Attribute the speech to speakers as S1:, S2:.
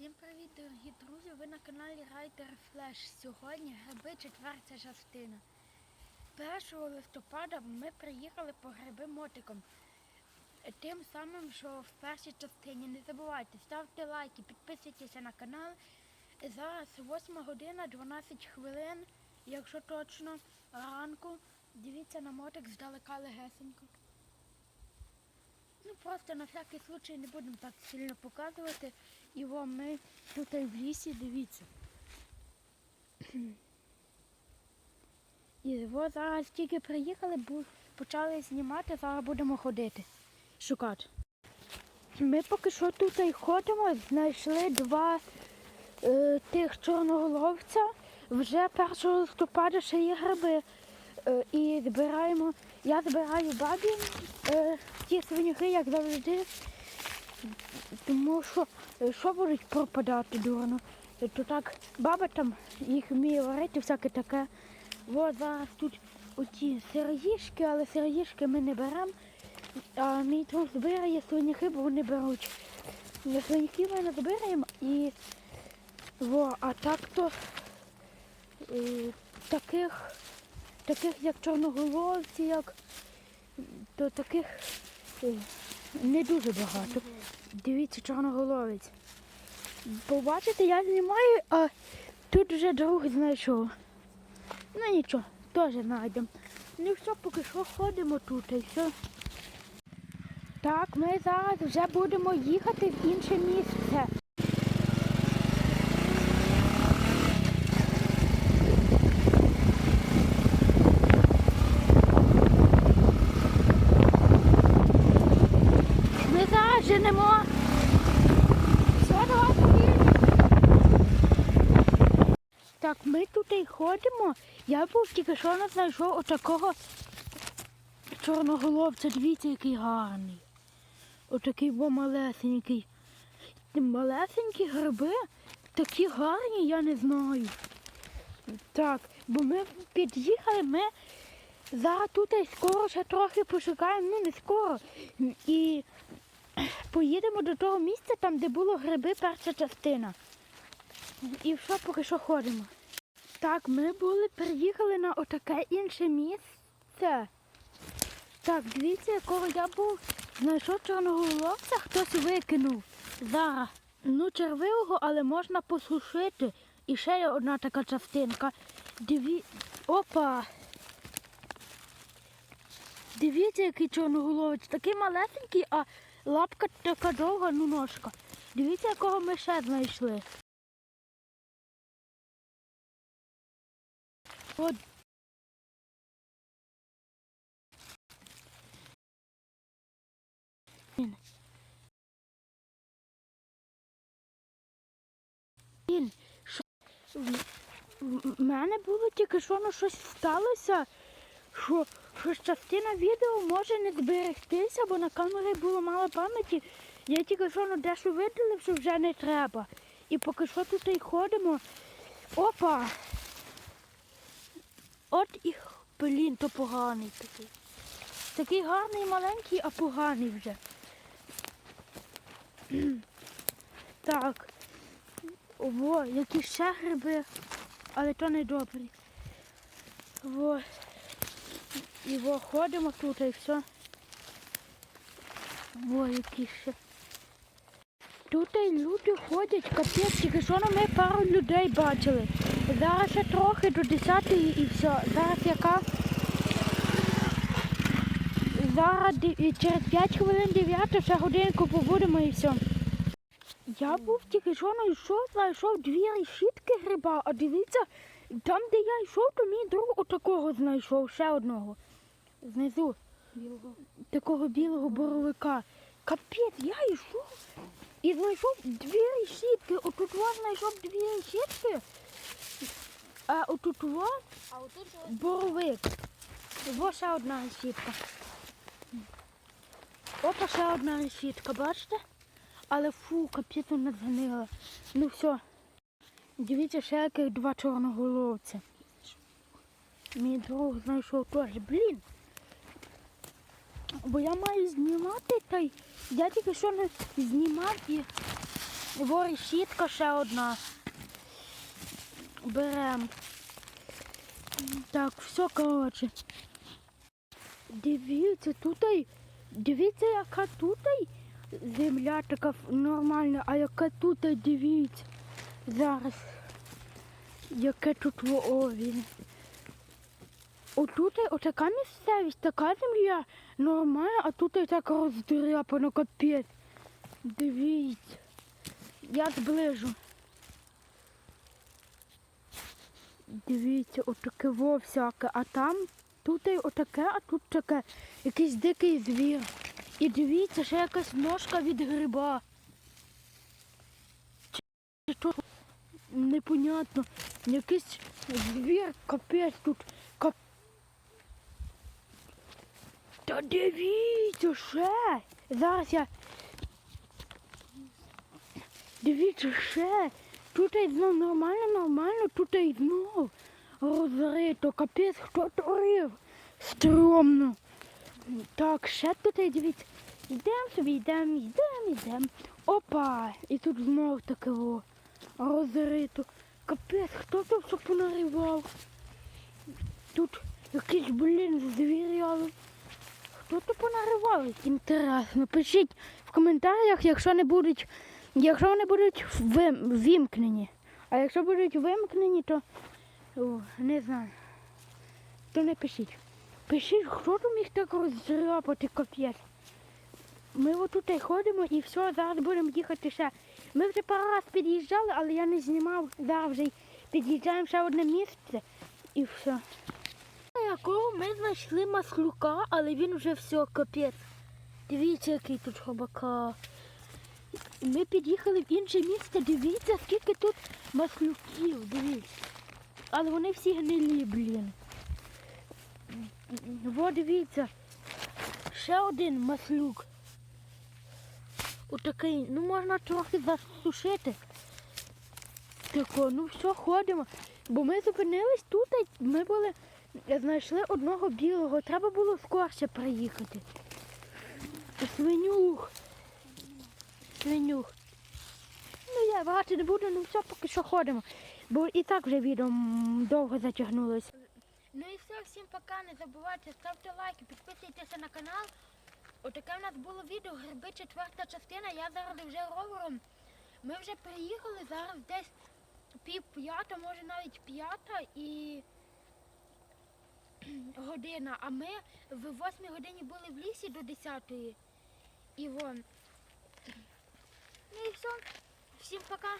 S1: Всім привіт, дорогі друзі! Ви на каналі Райдер Флеш. Сьогодні гриби четверта частина. 1 листопада ми приїхали по гриби мотиком. Тим самим, що в першій частині. Не забувайте, ставте лайки, підписуйтеся на канал. Зараз 8 година 12 хвилин, якщо точно, ранку. Дивіться на мотик здалека легесенько. Ну просто на всякий случай не будемо так сильно показувати. І во ми тут в лісі, дивіться. І во зараз тільки приїхали, почали знімати, зараз будемо ходити, шукати. Ми поки що тут і ходимо, знайшли два е, тих чорноголовця. Вже 1 листопада ще є гриби. Е, і збираємо. Я збираю бабі е, ті свинюхи, як завжди. Тому що е, що будуть пропадати дурно. Е, То так баба там їх вміє варити, всяке таке. О, зараз тут оті сироїшки, але сироїшки ми не беремо. А мій друг збирає свиняхи, бо вони беруть. Свиняхи ми не збираємо і во, а так то е, таких, таких як чорноголовці, як то таких не дуже багато. Дивіться, чорноголовець. Побачите, я знімаю, а тут вже друг знайшов. Ну нічого, теж знайдемо. Ну все, поки що ходимо тут і все. Так, ми зараз вже будемо їхати в інше місце. Ми зараз женемо. Все, давай поїдемо. Так, ми тут і ходимо. Я був тільки що не знайшов отакого чорноголовця. Дивіться, який гарний. Отакий бо малесенький. Малесенькі гриби, такі гарні, я не знаю. Так, бо ми під'їхали, ми зараз тут скоро ще трохи пошукаємо, ну не скоро. І поїдемо до того місця, там, де було гриби, перша частина. І все, поки що ходимо. Так, ми були, приїхали на отаке інше місце. Так, дивіться, якого я був, знайшов чорноголовця, хтось викинув. Зараз. Ну, червивого, але можна посушити. І ще є одна така частинка. Диві... Опа! Дивіться, який чорноголовець. Такий малесенький, а лапка така довга, ну ножка. Дивіться, якого ми ще знайшли. От. В мене було тільки що ну, щось сталося, що, що частина відео може не зберегтися, бо на камері було мало пам'яті. Я тільки що ну, дещо видалив, що вже не треба. І поки що тут і ходимо. Опа! От і блін, то поганий такий. Такий гарний маленький, а поганий вже. Так. Во, які ще гриби, але то не добрі. Во. І во, ходимо тут і все. Во, які ще. Тут і люди ходять, капець, тільки що ну, ми пару людей бачили. Зараз ще трохи до 10 і все. Зараз яка? Зараз через 5 хвилин 9, ще годинку побудемо і все. Я був тільки що ну, йшов, знайшов дві решітки гриба, а дивіться, там, де я йшов, то мій друг отакого знайшов, ще одного. Знизу. Такого білого боровика. Капець, я йшов і знайшов дві решітки. Отут знайшов дві решітки. А отут
S2: ось
S1: боровик. Во ще одна решітка. Опа, ще одна решітка, бачите? Але фу, капець вона згнила. Ну все. Дивіться, ще яких два чорноголовця. Мій друг знайшов теж. Блін. Бо я маю знімати, та я тільки що не знімав і решітка ще одна. Берем. Так, все, коротше. Дивіться, тут, дивіться, яка тут земля така нормальна, а яка тут, дивіться. Зараз. Яке тут воовін. Отут отака місцевість, така земля нормальна, а тут і так роздряпано капець. Дивіться. Я зближу. Дивіться, отаке во всяке, а там тут і отаке, а тут таке. Якийсь дикий звір. І дивіться, ще якась ножка від гриба. Чи що? Непонятно. Якийсь звір, капець тут. Та дивіться ще. Зараз я. Дивіться ще. Тут і знов нормально, нормально, тут і знов розрито. Капець, хто творив. Стромно. Так, ще тут і дивіться. Йдемо собі, йдемо, йдемо, йдемо. Опа! І тут знов таке во. Розрито. Капець, хто тут все понаривав? Тут якийсь, блін, звіряли. Тут понаривав? Інтересно. Пишіть в коментарях, якщо не будуть, якщо вони будуть вим- вимкнені. А якщо будуть вимкнені, то о, не знаю. То не пишіть. Пишіть, хто тут міг так роздряпати капець. Ми отут і ходимо і все, зараз будемо їхати ще. Ми вже пару раз під'їжджали, але я не знімав. Зараз під'їжджаємо ще одне місце і все. Якого ми знайшли маслюка, але він вже все, капець. Дивіться, який тут хобака. Ми під'їхали в інше місце, дивіться, скільки тут маслюків, дивіться. Але вони всі гнилі, блін. Во, дивіться. Ще один маслюк. Отакий, ну можна трохи засушити. Тако, ну все, ходимо. Бо ми зупинились тут, ми були, знайшли одного білого. Треба було скорше приїхати. Свинюх. Свинюх. Ну я багато не буду, ну все, поки що ходимо. Бо і так вже відео довго затягнулося. Ну і все, всім пока, не забувайте, ставте лайки, підписуйтеся на канал. Отаке в нас було відео, гриби четверта частина, я зараз вже ровером. Ми вже приїхали, зараз десь пів п'ята, може навіть п'ята і година. А ми в восьмій годині були в лісі до десятої. І вон. Ну і все. Всім пока.